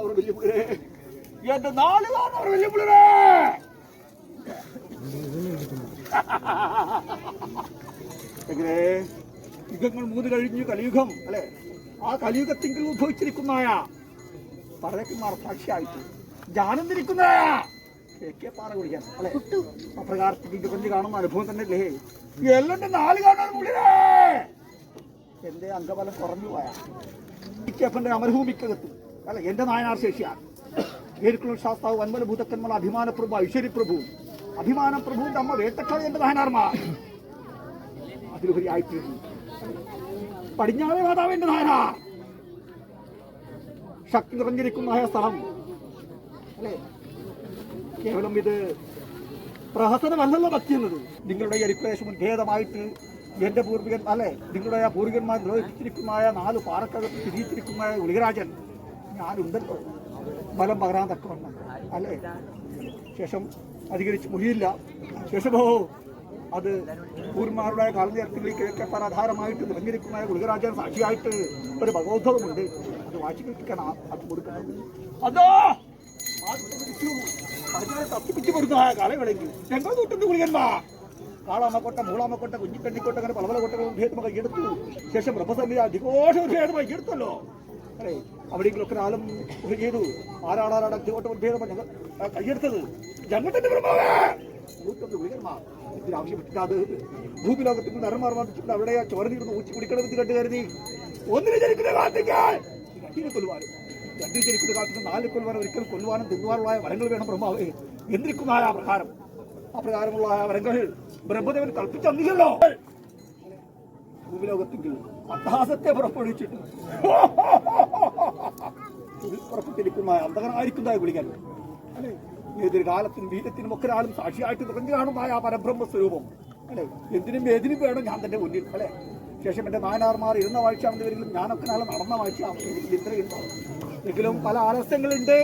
அவர் வெள்ளிப்புலரே எந்த நாடுதான் அவர் வெள்ளிப்புலரே എങ്ങനെ? യുഗങ്ങൾ മൂന്ന് കഴിഞ്ഞു കലിയുഗം അല്ലെ? ആ കലിയുഗത്തിങ്കിൽ ഉദ്ഭവിച്ചിരിക്കുന്നതായ പറയക്കുമാർ സാക്ഷിയായിട്ട്. ജ്ഞാനം തിരിക്കുന്നതായ കെ പാറ കുടിക്കാൻ അല്ലെ? അപ്രകാരത്തിൽ കുറഞ്ഞ് കാണുന്ന അനുഭവം തന്നെ അല്ലേ എല്ലാം നാല് കാണാൻ മുള്ളിലേ എന്റെ അംഗബലം കുറഞ്ഞു പോയ. അമരഭൂമിക്കകത്ത് അല്ല എന്റെ നായനാർ ശേഷിയാണ് ഏരിക്കുള്ള ശാസ്താവ് വൻമല ഭൂതക്കന്മല അഭിമാനപ്രഭു ഐശ്വര്യപ്രഭു. അഭിമാനപ്രഭുവിന്റെ അമ്മ വേട്ടക്കാളി എന്റെ നായനാർമാർ. അതിലുപരി ആയിത്തീർന്നു പടിഞ്ഞാറേ മാതാവിന്റെ നായനാർ. ശക്തി നിറഞ്ഞിരിക്കുന്ന ആ സ്ഥലം. അല്ലേ? കേവലം ഇത് പ്രഹസനമല്ലല്ലോ ഭക്തി എന്നത്. നിങ്ങളുടെ അരിക്ലേശം ഭേദമായിട്ട് എന്റെ പൂർവികൻ അല്ലെ? നിങ്ങളുടെ ആ പൂർവികന്മാർ നിർവഹിച്ചിരിക്കുന്ന നാല് പാറക്കകത്ത് തിരിയിച്ചിരിക്കുന്ന ഉളികരാജൻ ഞാനുണ്ടല്ലോ. ബലം പകരാൻ തക്കവണ്ണം. അല്ലേ? ശേഷം അധികരിച്ച് മുഴിയില്ല. ശേഷമോ? അത് പൂർമാരുടെ കാലനേരത്തിൽ കിഴക്കപ്പാർ ആധാരമായിട്ട് നിറഞ്ഞിരിക്കുന്ന ഗുളികരാജൻ സാക്ഷിയായിട്ട് ഒരു ഭഗവത്വമുണ്ട് അത് വാശി കേൾപ്പിക്കണം അത് കൊടുക്കണം. അതോ! തപ്പിപ്പിച്ചു കൊടുക്കുന്ന കാലങ്ങളെങ്കിൽ ഞങ്ങൾ തൊട്ടുന്ന ഗുളികന്മാ. കാളാമക്കോട്ട മൂളാമക്കോട്ട കുഞ്ഞിക്കണ്ണിക്കോട്ട അങ്ങനെ പല പല കോട്ടകളും ഭേദമായി എടുത്തു ശേഷം ബ്രഹ്മസംഹിത അധികോഷ ഭേദമായി എടുത്തല്ലോ അല്ലേ അവിടെയെങ്കിലൊക്കെ ആലം ചെയ്തു ആരാണ് അധികോട്ട ഭേദമായി ഞങ്ങൾ ആ, കൈയെടുത്തത്? ഞങ്ങൾ തന്നെ നൂറ്റൊന്ന് ഗുളികന്മാർ. ഇതിനാവശ്യപ്പെട്ടിട്ട് അത് ഭൂമിലോകത്തിൽ നിന്ന് നരമാർ വന്നിട്ടുണ്ട്. അവിടെ ആ ചോര നീർന്ന് ഊച്ചി കുടിക്കണമെന്ന് കണ്ടു കരുതി ഒന്നിന് ജനിക്കുന്ന കാത്തിക്കാൻ രണ്ടിനെ കൊല്ലുവാനും. രണ്ടിന് ജനിക്കുന്ന കാത്തിന് നാല് കൊല്ലുവാനും ഒരിക്കൽ കൊല്ലുവാനും തിന്നുവാനുള്ള വരങ്ങൾ വേണം ബ്രഹ്മാവേ. എന്നിരിക്കുന്നതായ പ്രകാരം? അപ്രകാരമുള്ള വരങ്ങൾ ബ്രഹ്മദേവൻ കൽപ്പിച്ചല്ലോ ഭൂമിലോകത്തെങ്കിൽ അട്ടഹാസത്തെ പുറപ്പെടുവിച്ചിട്ട് പുറപ്പെട്ടിരിക്കുന്ന അന്ധകനായിരിക്കുന്നതായ വിളിക്കാൻ. അല്ലെ? ഏതൊരു കാലത്തും വീരത്തിനും ഒക്കെ ഒരാളും സാക്ഷിയായിട്ട് നിറഞ്ഞു കാണുന്നതായ ആ പരബ്രഹ്മ സ്വരൂപം അല്ലേ? എന്തിനും ഏതിനും വേണം ഞാൻ തന്നെ മുന്നിൽ. അല്ലേ? ശേഷം എന്റെ നായനാർമാർ ഇരുന്ന വാഴ്ച വരികിലും ഞാനൊക്കെ നാളെ നടന്ന വാഴ്ച ഇത്രയുണ്ട് എങ്കിലും പല ആലസ്യങ്ങളുണ്ട്.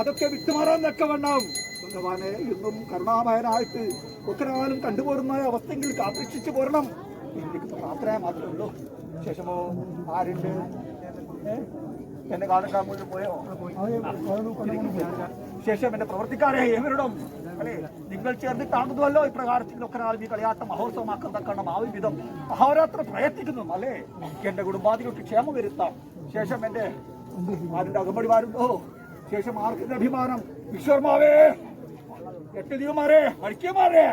അതൊക്കെ വിട്ടുമാറാൻ തക്ക വണ്ണം. ഭഗവാനെ ഇന്നും കരുണാമയനായിട്ട് ഒക്കെ ഒക്കരാലും കണ്ടുപോരുന്ന അവസ്ഥയെങ്കിൽ കാത്തിരക്ഷിച്ചു പോരണം. എനിക്ക് പ്രാർത്ഥന മാത്രമേ ഉള്ളൂ ശേഷമോ ആരുണ്ട്? എന്നെ കാണാൻ മുഴുവൻ പോയോ? ശേഷം എന്റെ പ്രവർത്തിക്കാരെ ഏവരോടും അല്ലേ? നിങ്ങൾ ചേർന്ന് കാണുന്നുവല്ലോ ഇപ്രകാരത്തിൽ ഒക്കെ ഈ കളിയാട്ടം മഹോത്സവമാക്കാൻ തക്കണം ആ ഒരു വിധം. അഹോരാത്രം പ്രയത്നിക്കുന്നു അല്ലേ? എന്റെ കുടുംബാദികൾക്ക് ക്ഷേമം വരുത്താം. ശേഷം എന്റെ ആരുടെ അകമ്പടിമാരുണ്ടോ ശേഷം ആർക്കിന്റെ അഭിമാനം? വിശ്വർമാവേ എട്ട് ദീപമാരെ മരിക്കമാരെ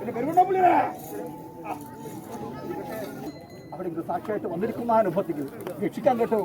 എന്റെ പെരുവണ്ണപ്പള്ളിയെ അവിടെ സാക്ഷിയായിട്ട് വന്നിരിക്കുന്ന അനുഭവത്തിൽ രക്ഷിക്കാൻ കേട്ടോ.